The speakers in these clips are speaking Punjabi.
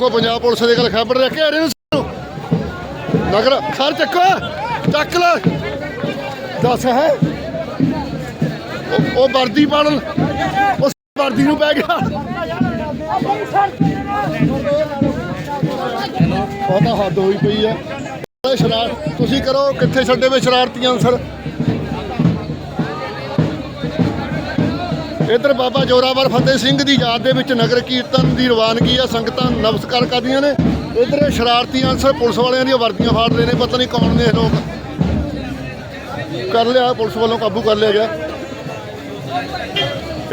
ਦੇਖੋ ਪੰਜਾਬ ਪੁਲਿਸ ਦੇ ਗੱਲ, ਖਬਰ ਰੱਖ ਕੇ ਨੂੰ ਨਗਰ, ਸਰ ਚੱਕੋ, ਚੱਕ ਲੈ। ਦੱਸ ਹੈ। ਉਹ- ਵਰਦੀ ਪਾਣ ਉਸ ਵਰਦੀ ਨੂੰ ਪੈ ਗਿਆ। ਉਹ ਹੱਦ ਹੋਈ ਪਈ ਹੈ। ਸ਼ਰਾਰ ਤੁਸੀਂ ਕਰੋ, ਕਿੱਥੇ ਛੱਡੇ ਵੇ ਸ਼ਰਾਰਤੀਆਂ ਸਰ? ਇੱਧਰ ਬਾਬਾ ਜੋਰਾਵਰ ਫਤਿਹ ਸਿੰਘ ਦੀ ਯਾਦ ਦੇ ਵਿੱਚ ਨਗਰ ਕੀਰਤਨ ਦੀ ਰਵਾਨਗੀ ਆ, ਸੰਗਤਾਂ ਨਮਸਕਾਰ ਕਰਦੀਆਂ ਨੇ। ਇੱਧਰ ਸ਼ਰਾਰਤੀ ਅਨਸਰ ਪੁਲਿਸ ਵਾਲਿਆਂ ਦੀਆਂ ਵਰਦੀਆਂ ਫਾੜ ਰਹੇ ਨੇ, ਪਤਾ ਨਹੀਂ ਕੌਣ ਨੇ ਲੋਕ। ਕਰ ਲਿਆ, ਪੁਲਿਸ ਵੱਲੋਂ ਕਾਬੂ ਕਰ ਲਿਆ ਗਿਆ।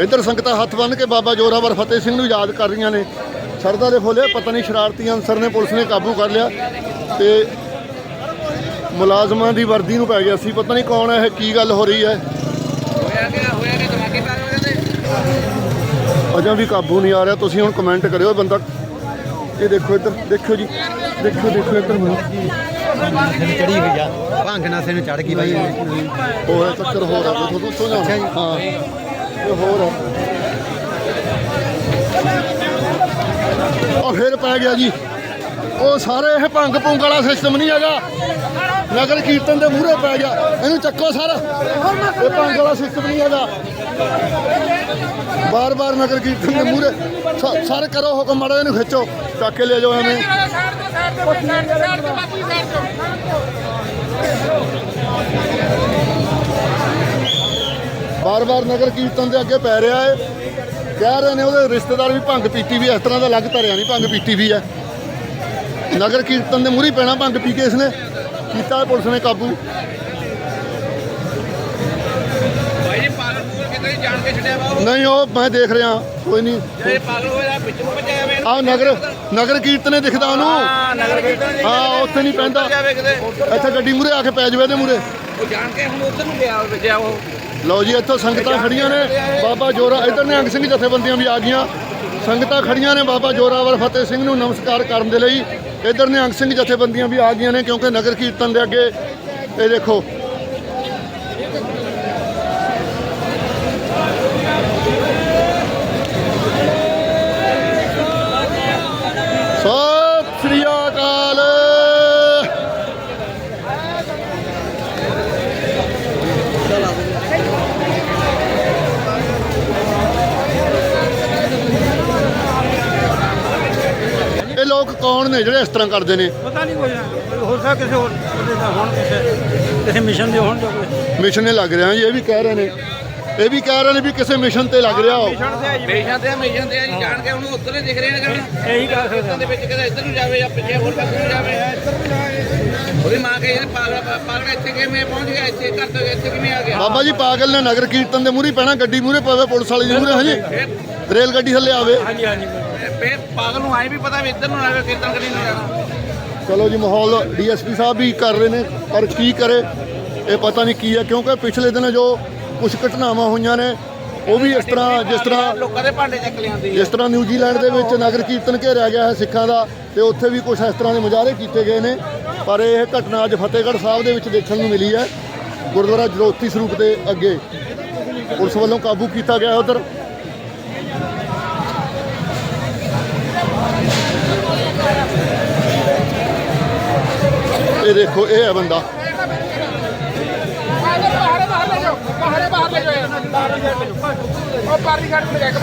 ਇੱਧਰ ਸੰਗਤਾਂ ਹੱਥ ਬੰਨ੍ਹ ਕੇ ਬਾਬਾ ਜੋਰਾਵਰ ਫਤਿਹ ਸਿੰਘ ਨੂੰ ਯਾਦ ਕਰ ਰਹੀਆਂ ਨੇ। ਸਰਦਾ ਦੇ ਫੁੱਲੇ, ਪਤਾ ਨਹੀਂ ਸ਼ਰਾਰਤੀ ਅਨਸਰ ਨੇ ਪੁਲਿਸ ਨੇ ਕਾਬੂ ਕਰ ਲਿਆ। ਤੇ ਮੁਲਾਜ਼ਮਾਂ ਦੀ ਵਰਦੀ ਨੂੰ ਪੈ ਗਿਆ ਸੀ, ਪਤਾ ਨਹੀਂ ਕੌਣ ਹੈ, ਇਹ ਕੀ ਗੱਲ ਹੋ ਰਹੀ ਹੈ। ਹੋਇਆ ਕਿ ਹੋਇਆ ਕਿ ਦਿਮਾਗੀ ਪਾਗਲ ਕਹਿੰਦੇ ਅਜਾ ਵੀ ਕਾਬੂ ਨਹੀਂ ਆ ਰਿਹਾ ਤੁਸੀਂ ਹੁਣ ਕਮੈਂਟ ਕਰਿਓ ਬੰਦਾ। ਇਹ ਦੇਖੋ ਇੱਧਰ ਦੇਖਿਓ ਜੀ ਦੇਖੋ ਦੇਖੋ ਇੱਧਰ। ਚੜੀ ਹੋਈ ਆ ਭੰਗ ਨਾਸੇ ਨੂੰ ਚੜ ਗਈ ਬਾਈ ਹੋਰ ਚੱਕਰ ਹੋ ਰਿਹਾ ਤੁਹਾਨੂੰ ਸੁਣਾ ਹਾਂ ਇਹ ਹੋਰ ਹੈ ਉਹ ਫਿਰ ਪੈ ਗਿਆ ਜੀ। ਉਹ ਸਾਰੇ ਇਹ ਭੰਗ ਭੁੰਗ ਵਾਲਾ ਸਿਸਟਮ ਨਹੀਂ ਹੈਗਾ। ਨਗਰ ਕੀਰਤਨ ਦੇ ਮੂਹਰੇ ਪੈ ਗਿਆ ਇਹਨੂੰ ਚੱਕੋ ਸਰ। ਇਹ ਭੰਗ ਵਾਲਾ ਸਿਸਟਮ ਨਹੀਂ ਹੈਗਾ। ਬਾਰ-ਬਾਰ ਨਗਰ ਕੀਰਤਨ ਦੇ ਮੂਹਰੇ। ਸਰ ਕਰੋ ਹੁਕਮ, ਮਾੜਾ ਇਹਨੂੰ ਖਿੱਚੋ। ਚੱਕ ਕੇ ਲੈ ਜਾਓ ਐਵੇਂ। ਬਾਰ-ਬਾਰ ਨਗਰ ਕੀਰਤਨ ਦੇ ਅੱਗੇ ਪੈ ਰਿਹਾ ਏ। ਕਹਿ ਰਹੇ ਨੇ ਉਹਦੇ ਰਿਸ਼ਤੇਦਾਰ ਵੀ ਭੰਗ ਪੀਤੀ ਵੀ ਇਸ ਤਰ੍ਹਾਂ ਦਾ ਲੱਗ ਧਰਿਆ ਨਹੀਂ, ਭੰਗ ਪੀਤੀ ਵੀ ਹੈ ਨਗਰ ਕੀਰਤਨ ਦੇ ਮੂਹਰੇ ਪੈਣਾ, ਭੰਗ ਪੀ ਕੇ ਇਸਨੇ ਕੀਤਾ ਪੁਲਿਸ ਨੇ ਕਾਬੂ। ਭਾਈ ਜੀ ਪਾਗਲ ਪੂਰ ਕਿਤੇ ਜਾਣ ਕੇ ਛੱਡਿਆ ਵਾ ਉਹ? ਨਹੀਂ ਉਹ ਮੈਂ ਦੇਖ ਰਿਹਾ ਕੋਈ ਨਹੀਂ। ਇਹ ਪਾਗਲ ਹੋਇਆ ਵਿੱਚ ਨੂੰ ਭੱਜਿਆ ਵੇ ਆ ਨਗਰ ਨਗਰ ਕੀਰਤਨ ਨੇ ਦਿਖਦਾ ਉਹਨੂੰ। ਹਾਂ ਨਗਰ ਕੀਰਤਨ ਹਾਂ ਉੱਥੇ ਨਹੀਂ ਪੈਂਦਾ। ਇੱਥੇ ਗੱਡੀ ਮੂਹਰੇ ਆ ਕੇ ਪੈ ਜਾਵੇ ਇਹਦੇ ਮੂਹਰੇ। ਉਹ ਜਾਣ ਕੇ ਹੁਣ ਉਧਰ ਨੂੰ ਗਿਆ ਵੱਜਿਆ ਉਹ। ਲਓ ਜੀ ਇੱਥੋਂ ਸੰਗਤਾਂ ਖੜੀਆਂ ਨੇ। ਬਾਬਾ ਜੋਰਾ ਇਧਰ ਨਿਹੰਗ ਸਿੰਘ ਜਥੇਬੰਦੀਆਂ ਵੀ ਆ ਗਈਆਂ। ਸੰਗਤਾਂ ਖੜੀਆਂ ਨੇ ਬਾਬਾ ਜੋਰਾਵਰ ਫਤਿਹ ਸਿੰਘ ਨੂੰ ਨਮਸਕਾਰ ਕਰਨ ਦੇ ਲਈ। ਇਧਰ ਨਿਹੰਗ ਸਿੰਘ ਜਥੇਬੰਦੀਆਂ ਵੀ ਆ ਗਈਆਂ ਨੇ ਕਿਉਂਕਿ ਨਗਰ ਕੀਰਤਨ ਦੇ ਅੱਗੇ, ਇਹ ਦੇਖੋ ਲੋਕ ਕੌਣ ਨੇ ਜਿਹੜੇ ਇਸ ਤਰ੍ਹਾਂ ਕਰਦੇ ਨੇ? ਪਤਾ ਨਹੀਂ ਕੋਈ ਹੋ ਸਕਦਾ ਕਿਸੇ ਹੋਰ ਉਹਦੇ ਦਾ ਹੋਣ ਕਿਸੇ ਕਿਸੇ ਮਿਸ਼ਨ ਦੇ ਹੋਣ ਜਾਂ ਕੋਈ। ਮਿਸ਼ਨ ਨੇ ਲੱਗ ਰਿਹਾ ਜੀ ਇਹ ਵੀ ਕਹਿ ਰਹੇ ਨੇ। ਇਹ ਵੀ ਕਹਿ ਰਹੇ ਨੇ ਵੀ ਕਿਸੇ ਮਿਸ਼ਨ ਤੇ ਲੱਗ ਰਿਹਾ ਹੋ ਮਿਸ਼ਨ ਤੇ ਆ ਜੀ। ਮੇਸ਼ਾਂ ਤੇ ਮੇਸ਼ਾਂ ਤੇ ਆ ਜੀ। ਜਾਣ ਕੇ ਉਹਨੂੰ ਉਧਰ ਹੀ ਦਿਖ ਰਹੇ ਨੇ ਕਰਨ ਇਹੀ ਕਰ ਸਕਦੇ ਦੇ ਵਿੱਚ ਕਿਤੇ ਇੱਧਰ ਨੂੰ ਜਾਵੇ ਜਾਂ ਪਿੱਛੇ ਹੋਰ ਪਾਸੇ ਨੂੰ ਜਾਵੇ। ਉਹਦੀ ਮਾਂ ਕਹੇ ਪਾਗਲ ਪਾਗਲ ਇੱਥੇ ਕਿਵੇਂ ਪਹੁੰਚ ਗਿਆ? ਇੱਥੇ ਘਰ ਤੋਂ ਇੱਥੇ ਕਿਵੇਂ ਆ ਗਿਆ? ਬਾਬਾ ਜੀ ਪਾਗਲ ਨੇ ਨਗਰ ਕੀਰਤਨ ਦੇ ਮੂਹਰੇ ਪੈਣਾ ਗੱਡੀ ਮੂਹਰੇ ਪਵੇ ਪੁਲਿਸ ਵਾਲੇ ਦੀ ਮੂਹਰੇ ਹਾਂਜੀ? ਰੇਲ ਗੱਡੀ ਥੱਲੇ ਆਵੇ। ਹਾਂਜੀ ਹਾਂਜੀ ਫੇ ਪਾਗਲ ਨੂੰ ਆਏ ਵੀ ਪਤਾ ਵੀ ਇੱਧਰ ਨੂੰ ਨਗਰ ਕੀਰਤਨ ਕਰੀ ਨਹੀਂ ਜਾਣਾ। ਚਲੋ ਜੀ ਮਾਹੌਲ ਡੀਐਸਪੀ ਸਾਹਿਬ ਵੀ ਕਰ ਰਹੇ ਨੇ ਪਰ ਕੀ ਕਰੇ ਇਹ ਪਤਾ ਨਹੀਂ ਕੀ ਹੈ ਕਿਉਂਕਿ ਪਿਛਲੇ ਦਿਨ ਜੋ ਕੁਝ ਘਟਨਾਵਾਂ ਹੋਈਆਂ ਨੇ ਉਹ ਵੀ ਇਸ ਤਰ੍ਹਾਂ ਜਿਸ ਤਰ੍ਹਾਂ ਲੋਕਾਂ ਦੇ ਭਾਂਡੇ ਚੱਕ ਲਿਆਂਦੀ ਜਿਸ ਤਰ੍ਹਾਂ ਨਿਊਜ਼ੀਲੈਂਡ ਦੇ ਵਿੱਚ ਨਗਰ ਕੀਰਤਨ ਘੇਰਿਆ ਗਿਆ ਹੈ ਸਿੱਖਾਂ ਦਾ ਤੇ ਉੱਥੇ ਵੀ ਕੁਝ ਇਸ ਤਰ੍ਹਾਂ ਦੇ ਮੁਜ਼ਾਹਰੇ ਕੀਤੇ ਗਏ ਨੇ ਪਰ ਇਹ ਘਟਨਾ ਅੱਜ ਫਤਿਹਗੜ੍ਹ ਸਾਹਿਬ ਦੇ ਵਿੱਚ ਦੇਖਣ ਨੂੰ ਮਿਲੀ ਹੈ ਗੁਰਦੁਆਰਾ ਜਰੋਤੀ ਸਰੂਪ ਦੇ ਅੱਗੇ। ਪੁਲਿਸ ਵੱਲੋਂ ਕਾਬੂ ਕੀਤਾ ਗਿਆ ਉਧਰ। ਇਹ ਦੇਖੋ, ਇਹ ਹੈ ਬੰਦਾ। ਬਾਹਰ ਬਾਹਰ ਲੈ ਜਾਓ, ਬਾਹਰ ਬਾਹਰ ਲੈ ਜਾਓ। ਉਹ ਪਾਰਲੀ ਘਾਟ ਤੇ ਕੇ